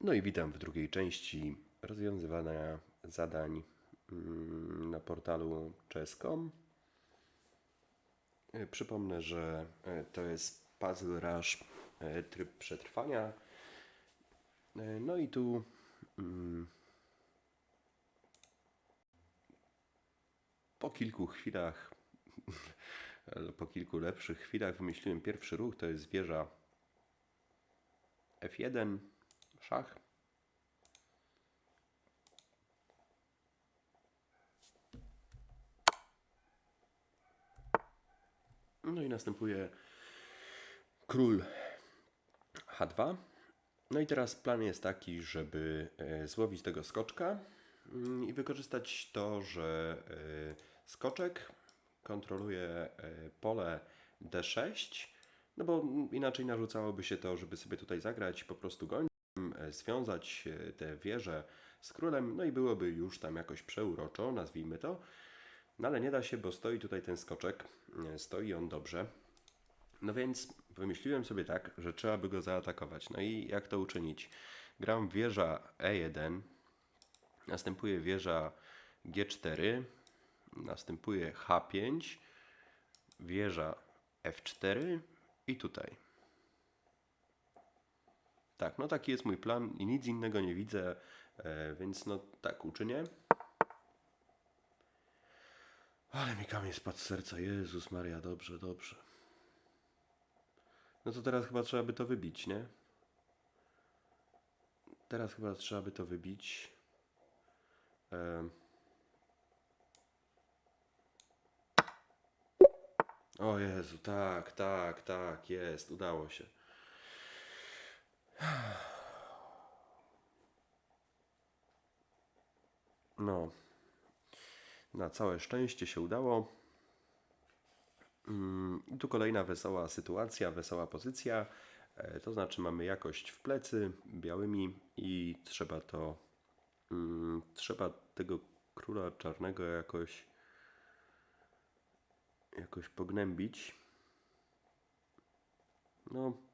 No i witam w drugiej części rozwiązywania zadań mm, na portalu chess.com. E, Przypomnę, że e, to jest Puzzle Rush e, tryb przetrwania. No i tu mm, po kilku chwilach, po kilku lepszych chwilach wymyśliłem pierwszy ruch, to jest wieża F1, szach. No i następuje król H2. No i teraz plan jest taki, żeby e, złowić tego skoczka mm, i wykorzystać to, że e, skoczek kontroluje e, pole D6, no bo inaczej narzucałoby się to, żeby sobie tutaj zagrać po prostu e, związać e, te wieże z królem, no i byłoby już tam jakoś przeuroczo, nazwijmy to. No ale nie da się, bo stoi tutaj ten skoczek, e, stoi on dobrze. No więc wymyśliłem sobie tak, że trzeba by go zaatakować. No i jak to uczynić? Gram wieża E1, następuje wieża G4, następuje H5, wieża F4 i tutaj. Tak, no taki jest mój plan i nic innego nie widzę, e, więc no tak uczynię. Ale mi kamień spadł z serca, Jezus Maria, dobrze, dobrze. No to teraz chyba trzeba by to wybić, nie? Teraz chyba trzeba by to wybić. Em. O Jezu, tak, tak, tak, jest, udało się. No, na całe szczęście się udało. Mm, i tu kolejna wesoła sytuacja, wesoła pozycja. E, To znaczy mamy jakość w plecy białymi i trzeba to mm, trzeba tego króla czarnego jakoś jakoś pognębić. No.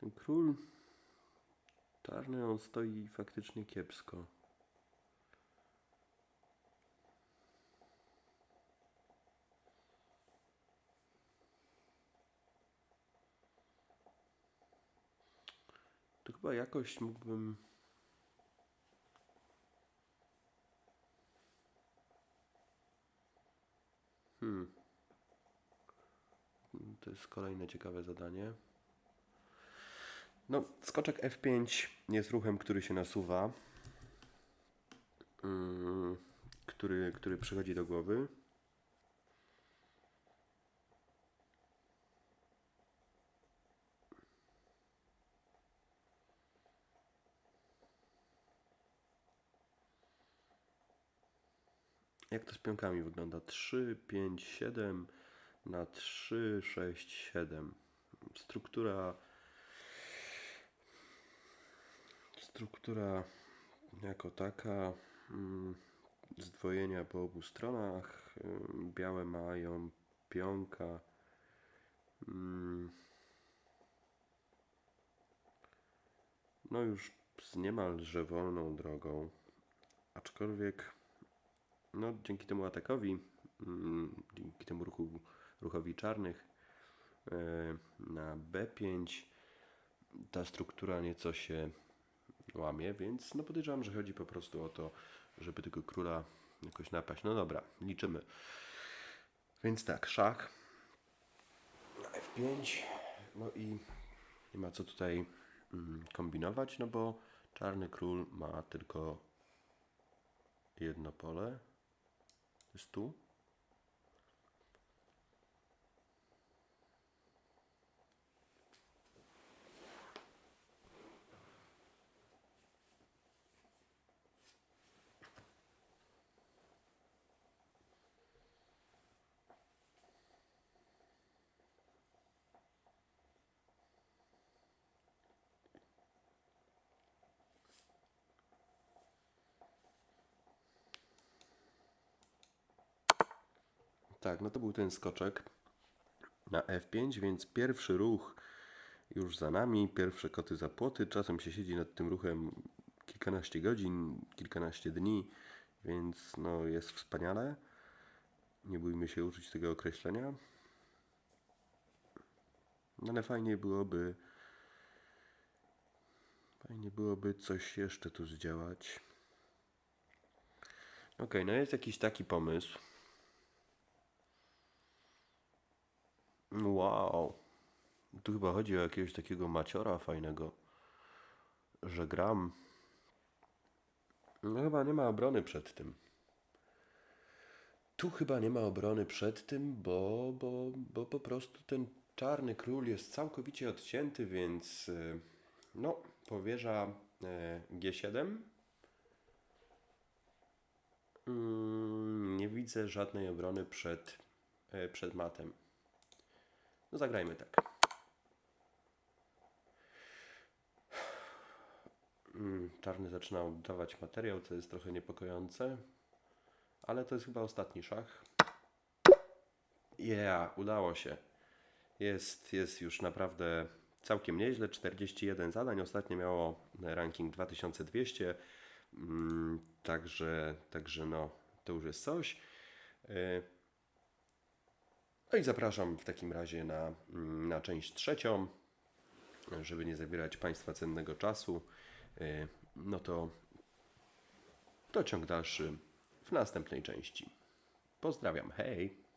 Ten król czarny on stoi faktycznie kiepsko. To chyba jakoś mógłbym. Hmm. To jest kolejne ciekawe zadanie. No, skoczek F5 jest ruchem, który się nasuwa. Mm, który, który przychodzi do głowy. Jak to z pionkami wygląda? 3, 5, 7 na 3, 6, 7. Struktura. Struktura jako taka. mm, Zdwojenia po obu stronach. ym, Białe mają pionka. mm, No już z niemalże wolną drogą. Aczkolwiek no, dzięki temu atakowi, mm, dzięki temu ruchu, ruchowi czarnych e, na B5 ta struktura nieco się łamie, więc no podejrzewam, że chodzi po prostu o to, żeby tego króla jakoś napaść. No dobra, liczymy. Więc tak, szach na F5, no i nie ma co tutaj mm, kombinować, no bo czarny król ma tylko jedno pole. Jest tu. Tak, no to był ten skoczek na F5, więc pierwszy ruch już za nami. Pierwsze koty za płoty. Czasem się siedzi nad tym ruchem kilkanaście godzin, kilkanaście dni, więc no jest wspaniale. Nie bójmy się użyć tego określenia. No ale fajnie byłoby fajnie byłoby coś jeszcze tu zdziałać. Okej, no jest jakiś taki pomysł. Wow. Tu chyba chodzi o jakiegoś takiego maciora fajnego, że gram. No chyba nie ma obrony przed tym. Tu chyba nie ma obrony przed tym, bo, bo, bo po prostu ten czarny król jest całkowicie odcięty, więc y, no, powierza e, G7. Mm, Nie widzę żadnej obrony przed, e, przed matem. No zagrajmy tak. Mm, Czarny zaczyna oddawać materiał, co jest trochę niepokojące. Ale to jest chyba ostatni szach. Yeah, udało się. Jest, jest już naprawdę całkiem nieźle. 41 zadań. Ostatnio miało ranking 2200. Mm, Także, także no, to już jest coś. No i zapraszam w takim razie na, mm, na część trzecią, żeby nie zabierać Państwa cennego czasu. Y, No to, to ciąg dalszy w następnej części. Pozdrawiam, hej!